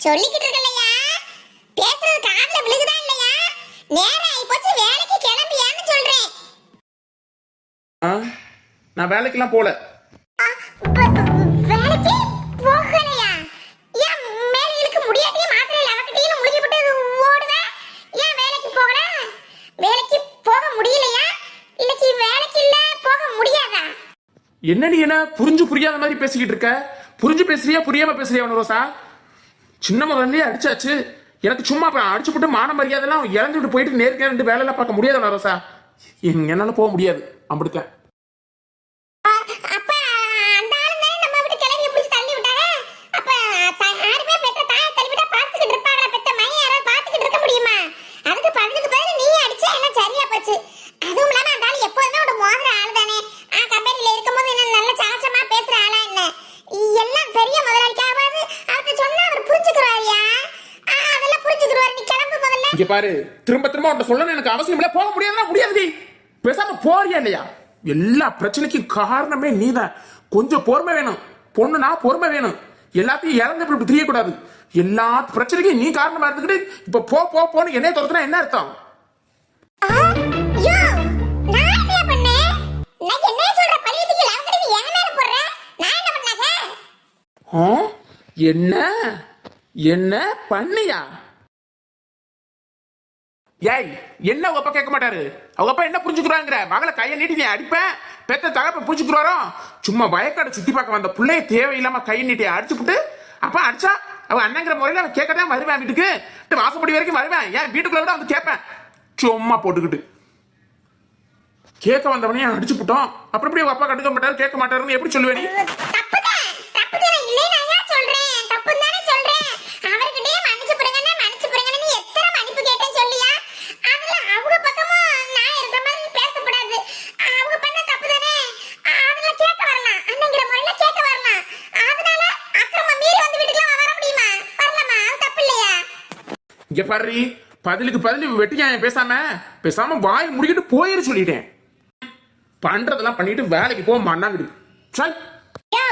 சொல்லிக்கிட்டு இருக்கலையா? பேசுறது காதுல விழுகுதா இல்லையா? நேரம் ஆயி போச்சு வேலைக்கு கிளம்பியான்னு சொல்றேன். ஆ நான் வேலைக்கெல்லாம் போல. ஆ, ப- ப- வேலைக்கு போகலையா? ஏன் மேல இழுக்க முடியாட்டியே மாத்திரையில அவகிட்டயும் முழுகி விட்டு ஓடுவேன் ஏன் வேலைக்கு போகல? வேலைக்கு போக முடியலையா? இல்லைக்கு வேலைக்கு இல்ல போக முடியாதா? என்ன நீ என்ன புரிஞ்சு புரியாத மாதிரி பேசிக்கிட்டு இருக்க? புரிஞ்சு பேசுறியா புரியாம பேசுறியா ரோசா? சின்ன முதல்லயே அடிச்சாச்சு. எனக்கு சும்மா அடிச்சு போட்டு மான மரியாதைலாம் இழந்துட்டு போயிட்டு நேருக்கு ரெண்டு வேலையெல்லாம் பார்க்க முடியாது ரோசா. என்னால் என்னால போக முடியாது. அப்படித்தான் ஆ, அப்ப அந்த ஆளு தானே நம்ம வீட்டு கிளவிய பிடிச்சி தள்ளி விட்டாங்க அப்ப த- யாருமே பெத்த தாயை தள்ளி விட்டா பாத்துக்கிட்டு இருப்பாங்களா பெத்த மையம் யாராவது பாத்துக்கிட்டு இருக்க முடியுமா அதுக்கு பதிலுக்கு பதில் நீ அடிச்சா எல்லாம் சரியா போச்சு அதுவும் இல்லாம அந்த ஆளு எப்போதுமே ஒரு மோதிர ஆளு தானே ஆ கம்பெனில இருக்கும்போது என்ன நல்ல சாசமா பேசுற ஆளா என்ன எல்லாம் பெரிய முதலாளிக்காவது அவர்கிட்ட சொன்னா அவர் புரிஞ்சுக்கிறாரியா அதெல்லாம் புரிஞ்சுக்கிறாரு நீ கிளம்பு முதல்ல இங்க பாரு திரும்ப திரும்ப உன்ட்ட சொல்லணும் எனக்கு அவசியம் இல்ல. போக முடியாதுன்னா முடியாது பேசாம போறியா இல்லையா? எல்லா பிரச்சனைக்கும் காரணமே நீதான் கொஞ்சம் பொறுமை வேணும். பொண்ணுனா பொறுமை வேணும். எல்லாத்தையும் இறந்து இப்படி தெரியக்கூடாது. எல்லா பிரச்சனைக்கும் நீ காரணமா இருந்துக்கிட்டு இப்ப போ போ போன்னு என்னைய துரத்துனா என்ன அர்த்தம்? ஆ, யோ, நான் ஏய் என்ன உங்க அப்பா கேட்க மாட்டாரு? அவங்க அப்பா என்ன புரிஞ்சுக்கிறாங்கிற மகளை கையை நீட்டி நீ அடிப்பேன் பெத்த தகப்ப புரிஞ்சுக்கிறாரோ? சும்மா வயக்காடு சுத்தி பார்க்க வந்த பிள்ளைய தேவையில்லாம கையை நீட்டி அடிச்சுப்புட்டு அப்பா அடிச்சா அவன் அண்ணங்கிற முறையில் அவன் கேட்க தான் வருவேன் வீட்டுக்கு. வாசப்படி வரைக்கும் வருவேன். ஏன் வீட்டுக்குள்ள கூட வந்து கேட்பேன். சும்மா போட்டுக்கிட்டு. கேட்க வந்தவனையும் அடிச்சு புட்டோம் அப்புறம் எப்படி உங்க அப்பா கண்டுக்க மாட்டாரு கேட்க மாட்டாருன்னு எப்படி சொல்லுவேன் நீ தப்புதான், தப்புதான். நான் இல்லைன்னு நான் ஏன் சொல்றேன்? தப்புன்னு தானே சொல்றேன். அவர்கிட்டயே மன்னிச்சு போடுங்கண்ணே, மன்னிச்சு போடுங்கண்ணேன்னு எத்தனை மன்னிப்பு கேட்டேன்னு சொல்லியா? அதுல அவங்க பக்கமும் நான் இருக்கிற மாதிரி பேசக்கூடாது. அவங்க பண்ண தப்புதானே? அதுல கேட்க வரலாம். அண்ணங்கிற முறையில கேட்க வரலாம். அதனால அக்கிரமம் மீறி வந்து வீட்டுக்குலாம் வர முடியுமா? வரலாமா? அது தப்பு இல்லையா? இங்க பாரு பதிலுக்கு பதில் வெட்டி நியாயம் பேசாம பேசாம வாய் முடிக்கிட்டு போயிரு சொல்லிட்டேன். பண்றதெல்லாம் பண்ணிட்டு வேலைக்கு போக மாட்டாங்க சரி. யோ,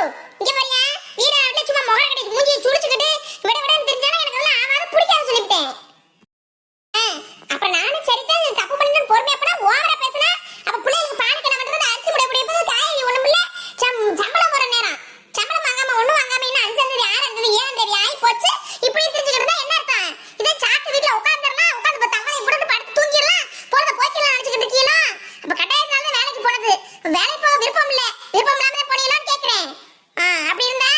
விட எனக்கு ஆ, அப்புறம் நானும் சம்- சம்பளம் போற நேரம். சம்பளம் வாங்காம, ஒண்ணும் வாங்காம இன்னும் அஞ்சாம் தேதி, ஆறாம் தேதி, ஏழாம் தேதி ஆகி போச்சு. இப்படி தெரிஞ்சுக்கிட்டு இருந்தா என்ன அர்த்தம்? இதே சாப்பிட்டு வீட்டுல உட்கார்ந்திரலாம், உட்கார்ந்து இப்ப தவணை போட்டுட்டு படுத்து தூங்கிடலாம், பொழுத போக்கிடலாம் நினைச்சுக்கிட்டு இருக்கீங்களா? அப்ப கட்டாயத்தினால தான் வேலைக்கு போனது. வேலைக்கு போக விருப்பம் இல்ல. விருப்பம் இல்லாம தான் போனீங்களான்னு கேக்குறேன். ஆ, அப்படி இருந்தா,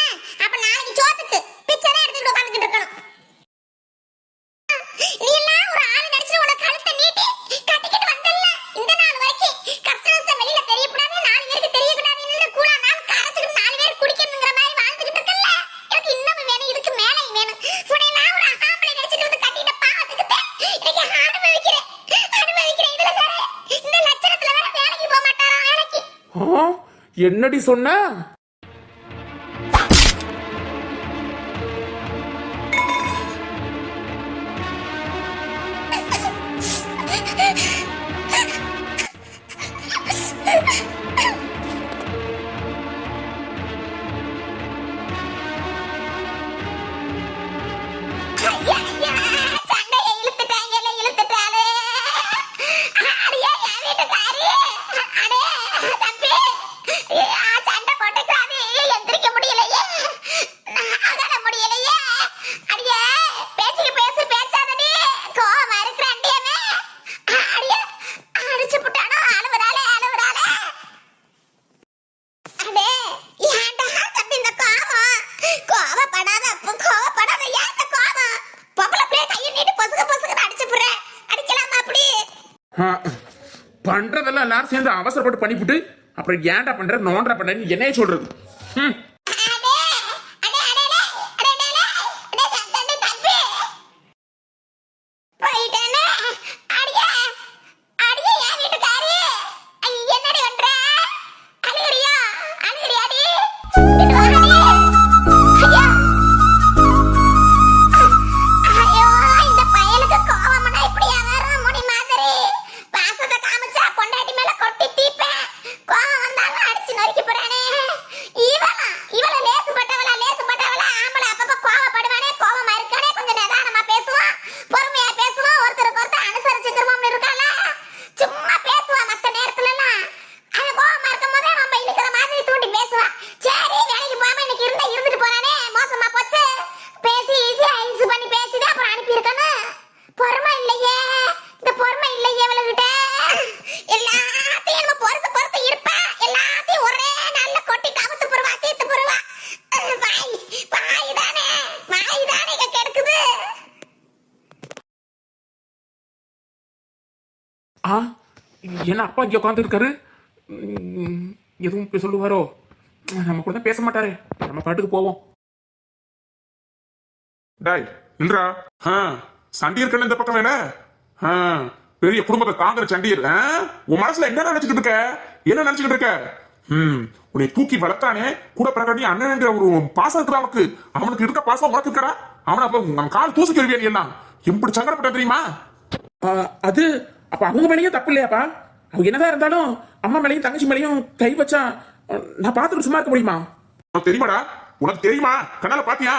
அப்ப நாளைக்கு சோத்துக்கு பிச்சை தான் எடுத்துக்கிட்டு உட்கார்ந்துகிட்டு இருக்கணும். நீ எல்லாம் ஒரு ஆளு நடிச்சுட்டு உனக்கு கழுத்தை நீட்டி கட்டிக்கிட்டு வந்தல்ல, இந்த நாள் வரைக்கும் கஷ்ட நஷ்டம் வெளியில தெரியக்கூடாது, நாலு பேருக்கு தெரியக்கூடாதுன்னு கூழா நாள் கரைச்சுக்கிட்டு நாலு பேர் குடிக்கணுங்கிற மாதிரி வாழ்ந்துகிட்டு இருக்கல்ல. எனக்கு இன்னமும் வேணும், இதுக்கு மேலேயும் வேணும். உன்னையெல்லாம் ஒரு ஆம்பளை நடிச்சுட்டு வந்து கட்டிக்கிட்ட பாவத்துக்கு தான் இன்னைக்கு அனுபவிக்கிறேன். அனுபவிக்கிறேன். இதுல வேற, இந்த லட்சணத்துல வேற வேலைக்கு போக மாட்டாராம், வேலைக்கு. ஆ, என்னடி சொன்ன? பண்றதெல்லாம் எல்லாரும் சேர்ந்து அவசரப்பட்டு பண்ணிவிட்டு அப்புறம் ஏன்டா பண்ற நோண்டா பண்றேன்னு என்னைய சொல்றது. ம். என்ன அப்பா இங்க உட்காந்து இருக்காரு எதுவும் சொல்லுவாரோ நம்ம கூட தான் பேச மாட்டாரு. நம்ம பாட்டுக்கு போவோம். டாய் நில்றா ஆ. சண்டியர் கண்ணு இந்த பக்கம் வேணா. ஆ. பெரிய குடும்பத்தை தாங்குற சண்டியர்? உன் மனசுல என்ன நினைச்சுக்கிட்டு இருக்க? என்ன நினைச்சுக்கிட்டு இருக்க? ம். உன்னை தூக்கி வளர்த்தானே? கூட பிறகாட்டி அண்ணன்ங்கிற ஒரு பாசம் இருக்கிற அவனுக்கு அவனுக்கு இருக்க பாசம் உனக்கு இருக்கடா. அவனை அப்ப நம்ம கால் தூசி கருவியா நீ எல்லாம்? எப்படி சங்கடப்பட்ட தெரியுமா? அது அப்ப அவங்க மேலேயும் தப்பு இல்லையாப்பா? அவங்க என்னதான் இருந்தாலும் அம்மா மேலையும் தங்கச்சி மேலையும் கை வச்சா நான் பார்த்துட்டு சும்மா இருக்க முடியுமா? உனக்கு தெரியுமாடா? உனக்கு தெரியுமா? கண்ணால பாத்தியா?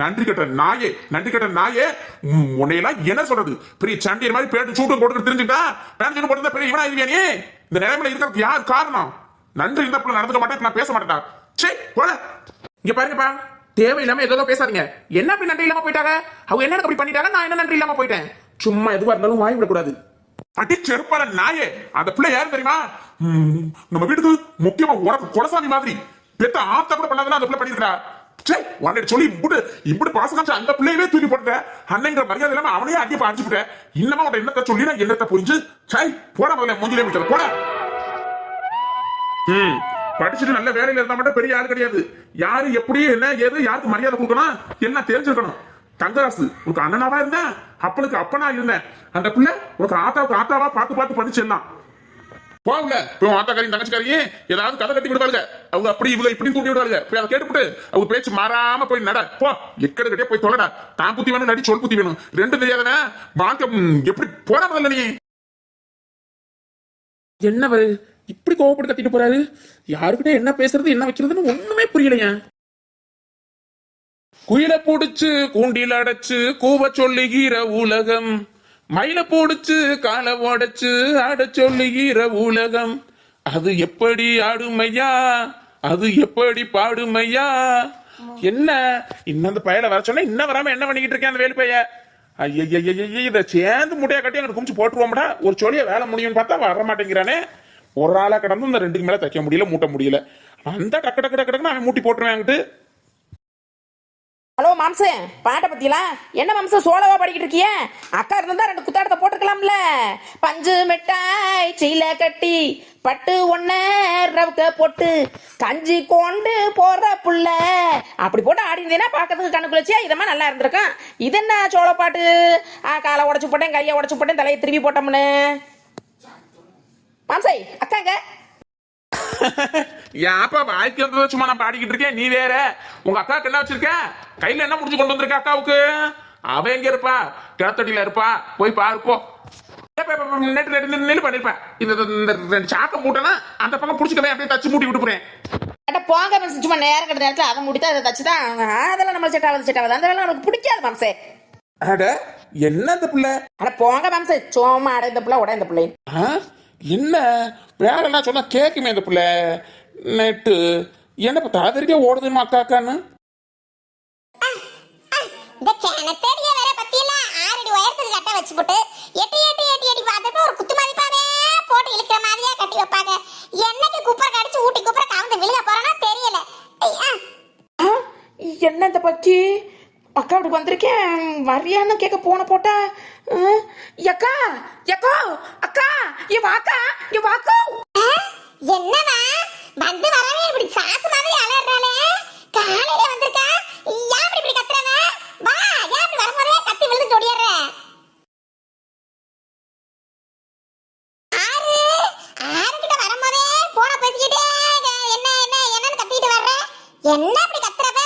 நன்றி கட்ட நாயே நன்றி கட்ட நாயே. உன்னையெல்லாம் என்ன சொல்றது? பெரிய சண்டியர் மாதிரி பேட்டு சூட்டும் போட்டு தெரிஞ்சுட்டா பேட்டு சூட்டு போட்டு பெரிய இவனா இருவியா இந்த நிலைமையில இருக்கிறதுக்கு யார் காரணம்? நன்றி இந்த பிள்ளை நடந்துக்க மாட்டேன் நான் பேச மாட்டேன்டா. சே போல இங்க பாருங்கப்பா. தேவையில்லாம ஏதோ பேசாதீங்க. என்ன அப்படி நன்றி இல்லாம போயிட்டாங்க? அவங்க என்ன அப்படி பண்ணிட்டாங்க? நான் என்ன நன்றி இல்லாம போயிட்டேன்? சும்மா எதுவா இருந்தாலும் வாய் விடக்கூடாது. அடி செருப்பால நாயே. அந்த பிள்ளை யாரு தெரியுமா? உம், நம்ம வீட்டுக்கு முக்கியமா உனக்கு குலசாமி மாதிரி. பெத்த ஆத்த கூட பண்ணாதுன்னா அந்த பிள்ளை பண்ணிருக்கா சே உன்னை சொல்லி இப்படி இப்படி பாசம் காமிச்சு அந்த பிள்ளையவே தூக்கி போட்ட அண்ணங்கிற மரியாதை இல்லாம அவனையே அடி அடிச்சு விட்டேன் இன்னமா உன்னை என்னத்த சொல்லி நான் என்னத்த புரிஞ்சு? சை போட முதல்ல மூஞ்சிலே விட்டது போட. ம் படிச்சுட்டு நல்ல வேலையில இருந்தா மட்டும் பெரிய ஆள் கிடையாது. யாரு எப்படி என்ன ஏது யாருக்கு மரியாதை கொடுக்கணும்? என்ன தெரிஞ்சிருக்கணும்? தங்கராசு உனக்கு அண்ணனாவா இருந்தேன்? அப்பனுக்கு அப்பனா இருந்தேன். அந்த பிள்ளை உனக்கு ஆத்தாவுக்கு ஆத்தாவா பார்த்து பார்த்து படிச்சிடலாம் போகல இப்போ உன் ஆத்தாக்காரையும் தங்கச்சிக்காரையும் ஏதாவது கதை கட்டி விடுவாளுங்க அவங்க அப்படி இவங்க இப்படி தூண்டி விடுவாளுங்க போய் அதை கேட்டுவிட்டு அவங்க பேச்சு மாறாம போய் நட. போ. எக்கடு கட்டியே போய் தொலைடா. தான் புத்தி வேணும் நடி சொல் புத்தி வேணும். ரெண்டு தெரியாதவன் வாழ்க்கை எப்படி போட முதல்ல நீ? என்னவர் இப்படி கோவப்பட்டு கத்திட்டு போறாரு? யாருக்கிட்ட என்ன பேசுறது என்ன வைக்கிறதுன்னு ஒண்ணுமே புரியலையா. குயில புடிச்சு கூண்டில் அடைச்சு கூவ சொல்லுகிற உலகம். மயில போடுச்சு காலை உடைச்சு ஆட சொல்லுகிற உலகம். அது எப்படி ஆடுமையா? அது எப்படி பாடுமையா? என்ன? இன்னும் அந்த பயல வர சொன்னா இன்னும் வராம என்ன பண்ணிக்கிட்டு இருக்கேன் அந்த வேலு பைய? ஐயய்யய்யய்ய இதை சேர்ந்து முட்டையா கட்டி அங்க குமிச்சு போட்டுருவோம்டா. ஒரு சொல்லிய வேலை முடியும்னு பார்த்தா வர மாட்டேங்கிறானே. ஒரு ஆளா கடந்து இந்த ரெண்டுக்கு மேல தைக்க முடியல மூட்ட முடியல. அந்த டக்கு டக்கு டக்கு டக்குன்னு அவன் மூட்டி போட்டுருவேன் அங்கிட்டு. ஹலோ மாம்சு பாட்டை பத்திலாம் என்ன மாம்சம் சோளவா படிக்கிட்டு இருக்கிய? அக்கா இருந்தா ரெண்டு குத்தாடத்தை போட்டுக்கலாம்ல. பஞ்சு மிட்டாய் சீல கட்டி பட்டு ஒன்ன ரவுக்க போட்டு கஞ்சி கொண்டு போற புள்ள. அப்படி போட்டு ஆடி இருந்தேன்னா பார்க்கறதுக்கு கண்ணு இதமா நல்லா இருந்திருக்கும் இது என்ன சோள பாட்டு? ஆ காலை உடச்சு போட்டேன் கையை உடச்சு போட்டேன் தலையை திருப்பி போட்டோம்னு. மாம்சை அக்காங்க யாப்பா வாய்க்கு வந்ததை சும்மா நான் பாடிக்கிட்டு இருக்கேன். நீ வேற. உங்க அக்காவுக்கு என்ன வச்சிருக்க? கையில என்ன முடிச்சு கொண்டு வந்திருக்க அக்காவுக்கு? அவ எங்க இருப்பா? கிணத்தடியில இருப்பா? போய் பாரு போ. நெட்டு நெட்டு நெல் பண்ணிருப்பேன் இந்த இந்த ரெண்டு சாக்க மூட்டைனா அந்த பக்கம் புடிச்சுக்கவே அப்படியே தச்சு மூட்டி விட்டு போறேன். அட போங்க மிஸ் சும்மா நேரம் கட்ட நேரத்தில் அதை முடித்து அதை தச்சு தான் அதெல்லாம் நம்ம செட் ஆகுது செட் ஆகுது. அந்த வேலை நமக்கு பிடிக்காது மாம்சே அட என்ன இந்த பிள்ளை? அட போங்க மாம்சே சோமா அட இந்த பிள்ளை உட இந்த பிள்ளை? என்ன? வேற என்ன சொன்னா கேக்குமே இந்த பிள்ளை. நெட்டு. என்ன இப்ப தாதரிக்கே ஓடுதுன்னு அக்கா அக்கான்னு இந்த கிணத்தடிய வேற பத்தியில ஆறடி உயரத்துக்கு கட்ட வச்சு போட்டு எட்டி எட்டி எட்டி எட்டி பார்த்துட்டு ஒரு குத்து மதிப்பாவே போட்டு இழுக்கிற மாதிரியா கட்டி வைப்பாங்க. என்னைக்கு குப்பரை கடிச்சு ஊட்டி குப்பரை கவுந்து விழுக போறேன்னா தெரியல. என்ன இந்த பச்சி அக்கா இப்படி வந்திருக்கேன். வரியான்னு கேட்க போன போட்டா ஆ, எக்கா எக்கோ அக்கா இ வாக்கா இ வாக்கோ. ஆ? என்னவா வந்து வரவே இப்படி சாசு மாதிரி அலறாளே காலையில வந்திருக்கா? ஏன் இப்படி இப்படி கத்துறவ? வா ஏன் இப்படி வரும்போதே கத்தி விழுந்து ஓடிடுற ஆறு ஆறு கிட்ட வரும்போதே போன பேசிக்கிட்டே என்ன என்ன என்னன்னு கத்திட்டு வர்ற என்ன இப்படி கத்துறவ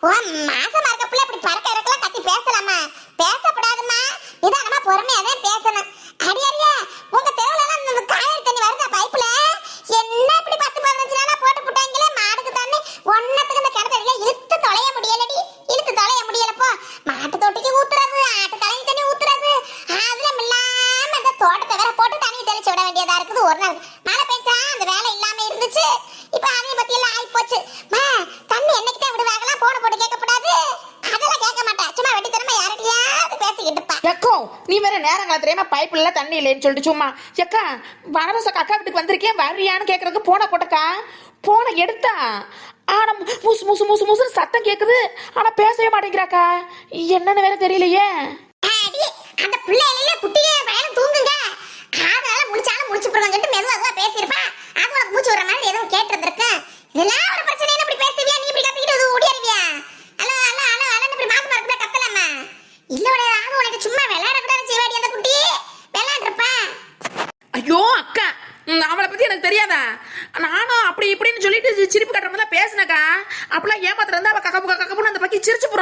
ஓ மாசமா இருக்க பிள்ளை இப்படி பறக்க இருக்கலாம் கத்தி பேசலாமா பேசப்படாதுமா நிதானமா பொறுமையா தான் பேசணும் அடி அடியா உங்க தெருவுல எல்லாம் இந்த காயல் தண்ணி வருதா பைப்ல என்ன இப்படி பத்து பதினஞ்சு நாளா போட்டு போட்டாங்களே மாடுக்கு தண்ணி ஒன்னத்துக்கு இந்த கிணத்துல இழுத்து தொலைய முடியலடி இழுத்து தொலைய முடியலப்போ மாட்டு தொட்டிக்கு ஊத்துறது ஆட்டு கலைஞ தண்ணி ஊத்துறது அதுல இல்லாம இந்த தோட்டத்தை வேற போட்டு தண்ணி தெளிச்சு விட வேண்டியதா இருக்குது ஒரு நாள் மழை பெஞ்சா அந்த வேலை இல்லாம இருந்துச்சு இப்ப அதே பத்தி எல்லாம் ஆகி போச்சு மா தண்ணி என்னைக்கு தான் விடுவாங்களா போன போட்டு கேட்கக்கூடாது அதெல்லாம் கேட்க மாட்டேன் சும்மா வெட்டித்தனமா யார்கிட்டயாவது பேசிக்கிட்டு இருப்பா எக்கோ நீ வேற நேரம் தண்ணி இல்லைன்னு சொல்லிட்டு சும்மா எக்கா வனவசக்க அக்கா வீட்டுக்கு வந்திருக்கேன் வரியான்னு கேட்கறதுக்கு போன போட்டக்கா? போன எடுத்தா. ஆனா முசு முசு முசு முசுன்னு சத்தம் கேக்குது. ஆனா பேசவே மாட்டேங்கிறாக்கா. என்னன்னு வேற தெரியலையே. அந்த பிள்ளையில குட்டியே வயலும் தூங்குங்க. அதனால முடிச்சாலும் முடிச்சு போடுவாங்க மெதுவாக பேசியிருப்பா. அது உனக்கு மூச்சு விடுற மாதிரி எதுவும் கேட்டிருந்திருக்கு? இதெல்லாம் ஒரு பிரச்சனை என்ன இப்படி பேசுவியா? நீ இப்படி கத்திக்கிட்டு ஓடி அறிவியா அல்ல அல்ல அல்ல அல்ல இப்படி மாசமா இருக்கா கத்தலாமா? இல்ல உடைய அது உனக்கு சும்மா விளையாட கூட செய்வாடி அந்த குட்டி விளையாடுறப்பா ஐயோ அக்கா ம், அவளை பத்தி எனக்கு தெரியாதா நானும் அப்படி இப்படின்னு சொல்லிட்டு சி- சிரிப்பு கட்டுற மாதிரி தான் பேசினக்கா அப்பெல்லாம் ஏமாத்திரம் இருந்தா அவ கக்கப்பு கக்கப்புன்னு அந்த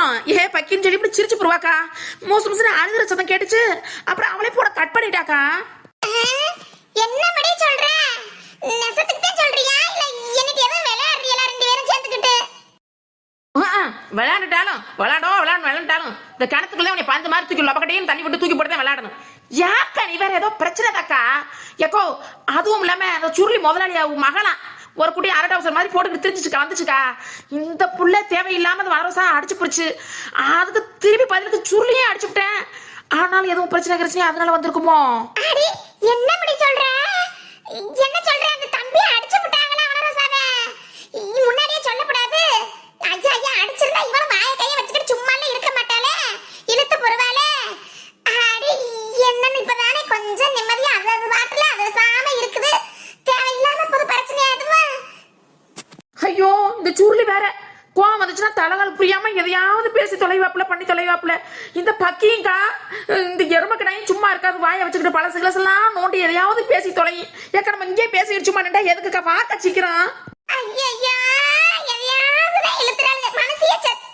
பக்கி சிரிச்சு போறோம் ஏ பக்கின்னு சொல்லி இப்படி சிரிச்சு போடுவாக்கா. மோசம் மோசம் அழுகிற சத்தம் கேட்டுச்சு. அப்புறம் அவளே போட கட் பண்ணிட்டாக்கா. என்ன படி சொல்ற? நெசத்துக்கு சொல்றியா? இல்ல என்னட்டு ஏதோ விளையாடுறீங்களா ரெண்டு பேரும் சேர்ந்துக்கிட்டு? ஆ, விளையாண்டுட்டாலும் விளையாடோ விளையாடு விளையாண்டாலும் இந்த கிணத்துக்குள்ளே உன்னை பந்து மாதிரி தூக்கி லொபக்கட்டையும் தண்ணி விட்டு தூக்கி போட்டு தான் விளையாடணும். யாக்கா நீ வேற ஏதோ பிரச்சனை தாக்கா ஏக்கோ அதுவும் இல்லாம அந்த சுருளி முதலாளி மகளாம் ஒரு குட்டி அரட்டை அவசரம் மாதிரி போட்டுக்கிட்டு திரிஞ்சிச்சுக்கா வந்துச்சுக்கா இந்த புள்ள தேவையில்லாம அந்த வரவசா அடிச்சு போச்சு அதுக்கு திருப்பி பதிலுக்கு சுருளியே அடிச்சு விட்டேன். ஆனாலும் எதுவும் பிரச்சனை பிரச்சனை அதனால வந்திருக்குமோ? என்ன சொல்ற? இந்த எருமக்கடையும் சும்மா இருக்காது வாயை வச்சுக்கிட்டு பழசு சிலசெல்லாம் நோண்டி எதையாவது பேசி தொலை. ஏக்க நம்ம இங்கே பேசிட்டு சும்மா நின்றா எதுக்கு வாக்க சீக்கிரம்? ஐயா எதையாவது இழுத்துறாங்க மனசிய சத்து